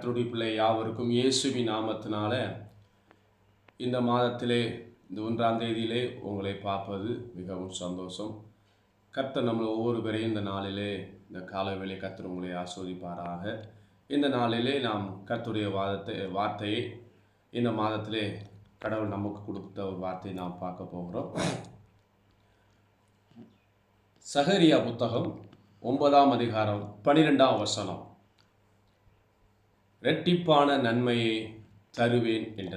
கத்தருடைய பிள்ளை யாவருக்கும் இயேசுவி நாமத்தினால இந்த மாதத்திலே இந்த ஒன்றாம் தேதியிலே உங்களை பார்ப்பது மிகவும் சந்தோஷம். கர்த்தர் நம்மளை ஒவ்வொரு பேரையும் இந்த நாளிலே இந்த காலவேளை கர்த்தர் உங்களை ஆஸ்வதிப்பாராக. இந்த நாளிலே நாம் கர்த்தருடைய வாதத்தை வார்த்தையை இந்த மாதத்திலே கடவுள் நமக்கு கொடுத்த ஒரு வார்த்தையை நாம் பார்க்க போகிறோம். சகரியா புத்தகம் ஒன்பதாம் அதிகாரம் பனிரெண்டாம் வசனம். ரெட்டிப்பான நன்மையை தருவேன் என்ற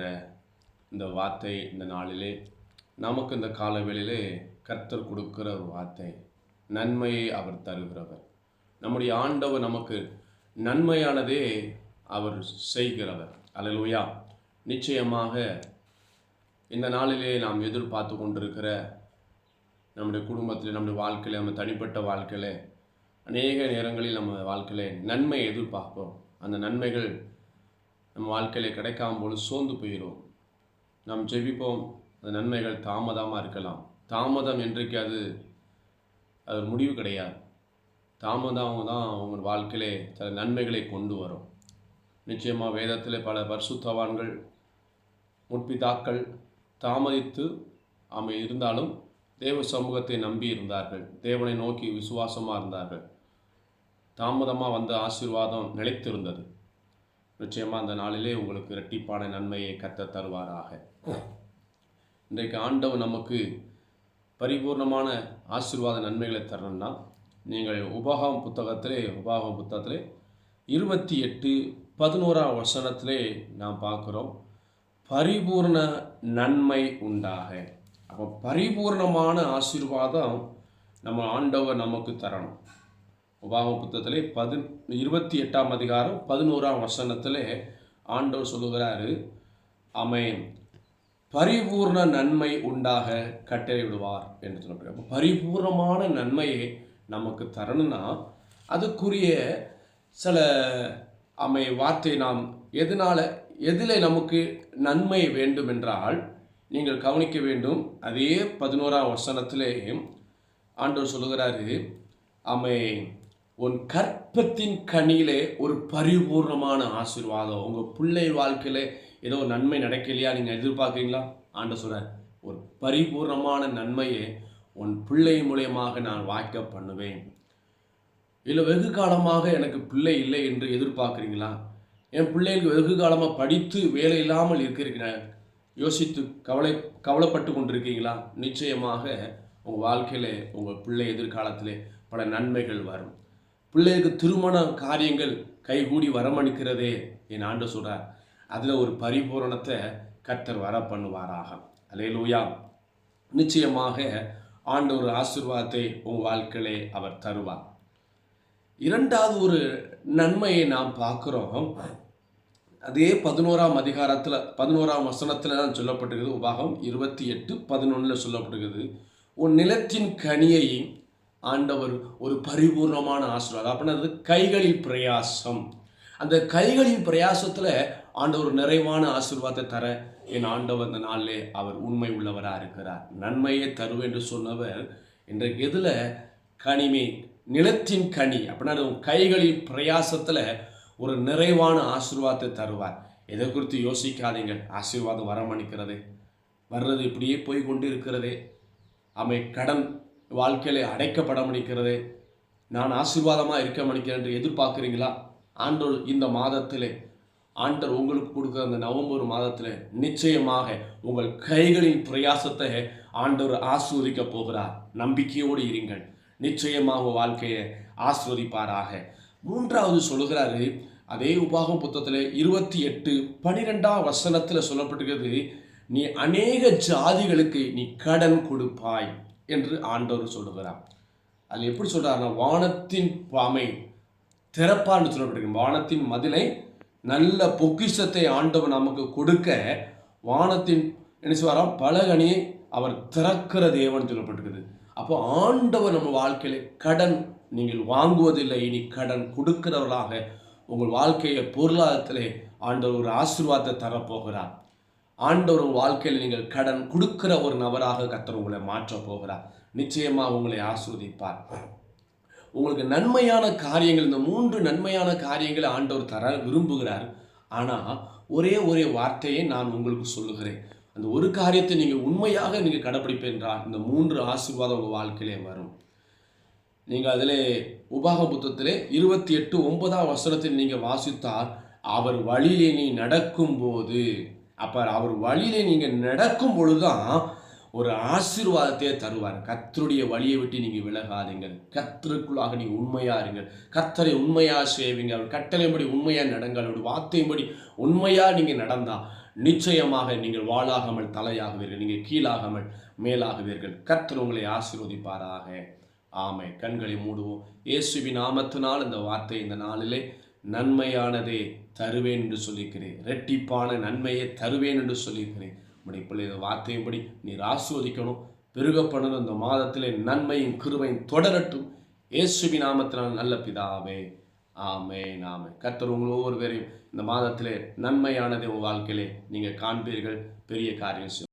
இந்த வார்த்தை இந்த நாளிலே நமக்கு இந்த காலவெளியிலே கர்த்தர் கொடுக்கிற ஒரு வார்த்தை. நன்மையை அவர் தருகிறவர். நம்முடைய ஆண்டவர் நமக்கு நன்மையானதே அவர் செய்கிறவர். அலலுயா நிச்சயமாக இந்த நாளிலே நாம் எதிர்பார்த்து கொண்டிருக்கிற நம்முடைய குடும்பத்தில் நம்முடைய வாழ்க்கையில் நம்ம தனிப்பட்ட வாழ்க்கையில் அநேக நேரங்களில் நம்ம வாழ்க்கையில் நன்மை எதிர்பார்ப்போம். அந்த நன்மைகள் நம்ம வாழ்க்கையில் கிடைக்காம போது சோர்ந்து போயிடும் நாம் ஜெபிப்போம் அந்த நன்மைகள் தாமதமாக இருக்கலாம். தாமதம் என்றைக்கு அது அது முடிவு கிடையாது. தாமதம் தான் அவங்க வாழ்க்கையிலே சில நன்மைகளை கொண்டு வரும். நிச்சயமாக வேதத்தில் பல பரிசுத்தவான்கள் முற்பிதாக்கள் தாமதித்து அமை இருந்தாலும் தேவ சமூகத்தை நம்பி இருந்தார்கள். தேவனை நோக்கி விசுவாசமாக இருந்தார்கள். தாமதமாக வந்த ஆசீர்வாதம் நிலைத்திருந்தது. நிச்சயமாக அந்த நாளிலே உங்களுக்கு இரட்டிப்பான நன்மையை கத்த தருவாராக. இன்றைக்கு ஆண்டவர் நமக்கு பரிபூர்ணமான ஆசீர்வாத நன்மைகளை தரணும்னா நீங்கள் உபாகம் புத்தகத்திலே உபாகம் புத்தகத்திலே இருபத்தி எட்டு பதினோராம் வசனத்திலே நாம் பார்க்குறோம் பரிபூர்ண நன்மை உண்டாக. அப்போ பரிபூர்ணமான ஆசீர்வாதம் நம்ம ஆண்டவர் நமக்கு தரணும். உபாகம புத்தகத்திலே பதி இருபத்தி எட்டாம் அதிகாரம் பதினோராம் வசனத்திலே ஆண்டவர் சொல்லுகிறாரு அமேன் பரிபூர்ண நன்மை உண்டாக கட்டளை விடுவார் என்று சொல்லப்படுது அப்போ பரிபூர்ணமான நன்மையை நமக்கு தரணும்னா அதுக்குரிய சில அமை வார்த்தை நாம் எதனால் எதில் நமக்கு நன்மை வேண்டும் என்றால் நீங்கள் கவனிக்க வேண்டும். அதே பதினோராம் வசனத்திலே ஆண்டவர் சொல்லுகிறாரு அமை உன் கற்பத்தின் கனியிலே ஒரு பரிபூர்ணமான ஆசீர்வாதம். உங்கள் பிள்ளை வாழ்க்கையில் ஏதோ ஒரு நன்மை நடக்கலையா? நீங்கள் எதிர்பார்க்குறீங்களா? ஆண்ட சொல்கிறார் ஒரு பரிபூர்ணமான நன்மையை உன் பிள்ளை மூலியமாக நான் வாய்க்க பண்ணுவேன். இல்லை வெகு காலமாக எனக்கு பிள்ளை இல்லை என்று எதிர்பார்க்குறீங்களா? என் பிள்ளைகளுக்கு வெகு காலமாக படித்து வேலை இல்லாமல் இருக்கிறீங்க யோசித்து கவலை கவலைப்பட்டு கொண்டிருக்கீங்களா? நிச்சயமாக உங்கள் வாழ்க்கையில் உங்கள் பிள்ளை எதிர்காலத்திலே பல நன்மைகள் வரும். பிள்ளைகளுக்கு திருமண காரியங்கள் கைகூடி வரமணிக்கிறதே என் ஆண்டு சொல்கிறார் அதில் ஒரு பரிபூரணத்தை கர்த்தர் வர பண்ணுவாராக. அலையலூயா நிச்சயமாக ஆண்டு ஒரு ஆசீர்வாதத்தை உன் வாழ்க்கையிலே அவர் தருவார். இரண்டாவது ஒரு நன்மையை நாம் பார்க்குறோம். அதே பதினோராம் அதிகாரத்தில் பதினோராம் வசனத்தில் தான் சொல்லப்பட்டிருக்குது. உபாகம் இருபத்தி எட்டு பதினொன்றில் சொல்லப்பட்டிருக்குது. உன் நிலத்தின் கனியை ஆண்டவர் ஒரு பரிபூர்ணமான ஆசீர்வாதம். அப்படின்னா அது கைகளில் பிரயாசம். அந்த கைகளின் பிரயாசத்தில் ஆண்டவர் நிறைவான ஆசீர்வாதத்தை தர என் ஆண்டவர் இந்த நாளிலே அவர் உண்மை உள்ளவராக இருக்கிறார். நன்மையை தருவேன் என்று சொன்னவர் இன்றைக்கு எதில்? கனிமை நிலத்தின் கனி. அப்படின்னா கைகளின் பிரயாசத்தில் ஒரு நிறைவான ஆசீர்வாதத்தை தருவார். எதை குறித்து யோசிக்காதீங்கள் ஆசீர்வாதம் வரமணிக்கிறது. வர்றது இப்படியே போய் கொண்டு இருக்கிறதே அவை கடன் வாழ்க்கையில் அடைக்கப்பட மணிக்கிறது நான் ஆசீர்வாதமாக இருக்க மணிக்கிறேன் என்று எதிர்பார்க்குறீங்களா? ஆண்டோர் இந்த மாதத்திலே ஆண்டர் உங்களுக்கு கொடுக்குற அந்த நவம்பர் மாதத்தில் நிச்சயமாக உங்கள் கைகளின் பிரயாசத்தை ஆண்டவர் ஆஸ்வதிக்க போகிறார். நம்பிக்கையோடு இருங்கள். நிச்சயமாக உங்கள் வாழ்க்கையை ஆஸ்வதிப்பாராக. மூன்றாவது சொல்லுகிறாரு அதே உபாகம் புத்தகத்தில் இருபத்தி எட்டு பனிரெண்டாம் வசனத்தில் சொல்லப்பட்டிருக்கிறது நீ அநேக ஜாதிகளுக்கு நீ கடன் கொடுப்பாய். என்று ஆண்டவர் சொல்லுகிறார். அதில் எப்படி சொல்கிறாருன்னா வானத்தின் பாமை திறப்பான்னு சொல்லப்பட்டிருக்கு வானத்தின் மதிலை நல்ல பொக்கிஷத்தை ஆண்டவர் நமக்கு கொடுக்க வானத்தின் என்ன செய்வாராம்? பலகனியை அவர் திறக்கிற தேவன் சொல்லப்பட்டிருக்குது. அப்போ ஆண்டவர் நம்ம வாழ்க்கையில் கடன் நீங்கள் வாங்குவதில்லை. இனி கடன் கொடுக்கிறவர்களாக உங்கள் வாழ்க்கையை பொருளாதாரத்திலே ஆண்டவர் ஒரு ஆசீர்வாதத்தை தரப்போகிறார். ஆண்டவர் உங்கள் வாழ்க்கையில் நீங்கள் கடன் கொடுக்கிற ஒரு நபராக கத்தர் உங்களை மாற்றப் போகிறார். நிச்சயமாக உங்களை ஆஸ்வதிப்பார் உங்களுக்கு நன்மையான காரியங்கள் இந்த மூன்று நன்மையான காரியங்களை ஆண்டவர் தர விரும்புகிறார். ஆனால் ஒரே ஒரே வார்த்தையை நான் உங்களுக்கு சொல்லுகிறேன். அந்த ஒரு காரியத்தை நீங்கள் உண்மையாக நீங்கள் கடைப்பிடிப்பென்றால் இந்த மூன்று ஆசீர்வாதம் உங்கள் வாழ்க்கையிலே வரும். நீங்கள் அதிலே உபாக புத்தத்திலே இருபத்தி எட்டு ஒன்பதாம் வசனத்தில் நீங்கள் வாசித்தால் அவர் வழியிலே நீ நடக்கும்போது அப்போ அவர் வழியில் நீங்கள் நடக்கும் பொழுதுதான் ஒரு ஆசீர்வாதத்தை தருவார். கத்தருடைய வழியை விட்டு நீங்கள் விலகாதீங்கள் கத்தருக்குள்ளாக நீங்கள் உண்மையாக இருங்கள். கத்தரை உண்மையாக செய்வீங்க அவர் கட்டளைப்படி உண்மையாக நடங்கள். அவருடைய வார்த்தையின்படி உண்மையாக நீங்கள் நடந்தால் நிச்சயமாக நீங்கள் வாழாகாமல் தலையாகுவீர்கள். நீங்கள் கீழாகாமல் மேலாகுவீர்கள். கத்தர் உங்களை ஆசீர்வதிப்பாராக. ஆமை கண்களை மூடுவோம். இயேசுவி நாமத்தினால் இந்த வார்த்தை இந்த நாளிலே நன்மையானதே தருவேன் என்று சொல்லியிருக்கிறேன் ரெட்டிப்பான நன்மையை தருவேன் என்று சொல்லியிருக்கிறேன் உடைய பிள்ளைய இந்த வார்த்தையின்படி நீர் ஆஸ்வதிக்கணும் பெருகப்படணும் இந்த மாதத்திலே நன்மையும் கிருவையும் தொடரட்டும். இயேசுபி நாமத்தினால் நல்ல பிதாவே. ஆமே நாமே கத்தர் உங்கள் ஒவ்வொரு பேரையும் இந்த மாதத்திலே நன்மையானதை உங்கள் வாழ்க்கையிலே நீங்கள் காண்பீர்கள். பெரிய காரியம் செய்யும்